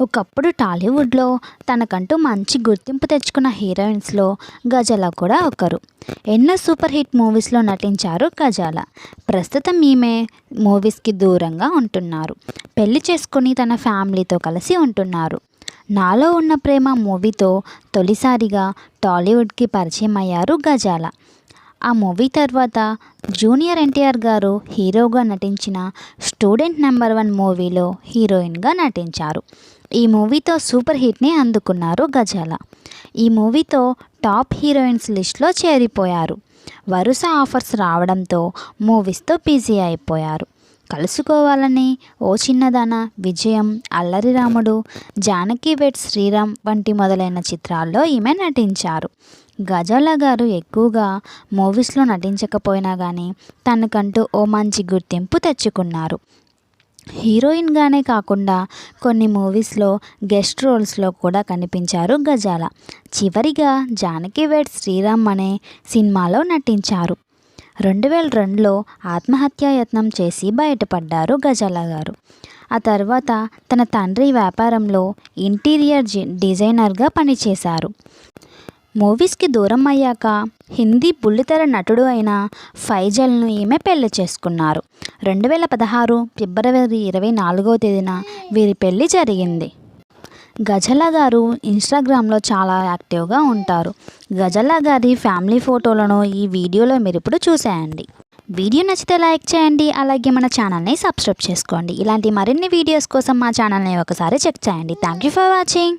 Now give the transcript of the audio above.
ఒకప్పుడు టాలీవుడ్లో తనకంటూ మంచి గుర్తింపు తెచ్చుకున్న హీరోయిన్స్లో గజాల కూడా ఒకరు. ఎన్నో సూపర్ హిట్ మూవీస్లో నటించారు గజాల. ప్రస్తుతం ఈమె మూవీస్కి దూరంగా ఉంటున్నారు. పెళ్ళి చేసుకొని తన ఫ్యామిలీతో కలిసి ఉంటున్నారు. నాలో ఉన్న ప్రేమ మూవీతో తొలిసారిగా టాలీవుడ్కి పరిచయం అయ్యారు గజాల. ఆ మూవీ తర్వాత జూనియర్ ఎన్టీఆర్ గారు హీరోగా నటించిన స్టూడెంట్ నెంబర్ వన్ మూవీలో హీరోయిన్గా నటించారు. ఈ మూవీతో సూపర్ హిట్ని అందుకున్నారు గజాల. ఈ మూవీతో టాప్ హీరోయిన్స్ లిస్ట్లో చేరిపోయారు. వరుస ఆఫర్స్ రావడంతో మూవీస్తో బిజీ అయిపోయారు. కలుసుకోవాలని ఓ చిన్నదాన విజయం అల్లరి రాముడు జానకి వెట్ శ్రీరామ్ వంటి మొదలైన చిత్రాల్లో ఈమె నటించారు. గజాల గారు ఎక్కువగా మూవీస్లో నటించకపోయినా కానీ తనకంటూ ఓ మంచి గుర్తింపు తెచ్చుకున్నారు. హీరోయిన్గానే కాకుండా కొన్ని మూవీస్లో గెస్ట్ రోల్స్లో కూడా కనిపించారు గజాల. చివరిగా జానకి వేట్ శ్రీరామ్ అనే సినిమాలో నటించారు. రెండు వేల రెండులో ఆత్మహత్యాయత్నం చేసి బయటపడ్డారు గజాల గారు. ఆ తర్వాత తన తండ్రి వ్యాపారంలో ఇంటీరియర్ డిజైనర్గా పనిచేశారు. మూవీస్కి దూరం అయ్యాక హిందీ బుల్లితెర నటుడు అయిన ఫైజల్ను ఈమె పెళ్ళి చేసుకున్నారు. రెండు వేల పదహారు ఫిబ్రవరి ఇరవై నాలుగవ తేదీన వీరి పెళ్ళి జరిగింది. గజల గారు ఇన్స్టాగ్రామ్లో చాలా యాక్టివ్గా ఉంటారు. గజల గారి ఫ్యామిలీ ఫోటోలను ఈ వీడియోలో మీరు ఇప్పుడు చూసేయండి. వీడియో నచ్చితే లైక్ చేయండి అలాగే మన ఛానల్ని సబ్స్క్రైబ్ చేసుకోండి. ఇలాంటి మరిన్ని వీడియోస్ కోసం మా ఛానల్ని ఒకసారి చెక్ చేయండి. Thank you for watching.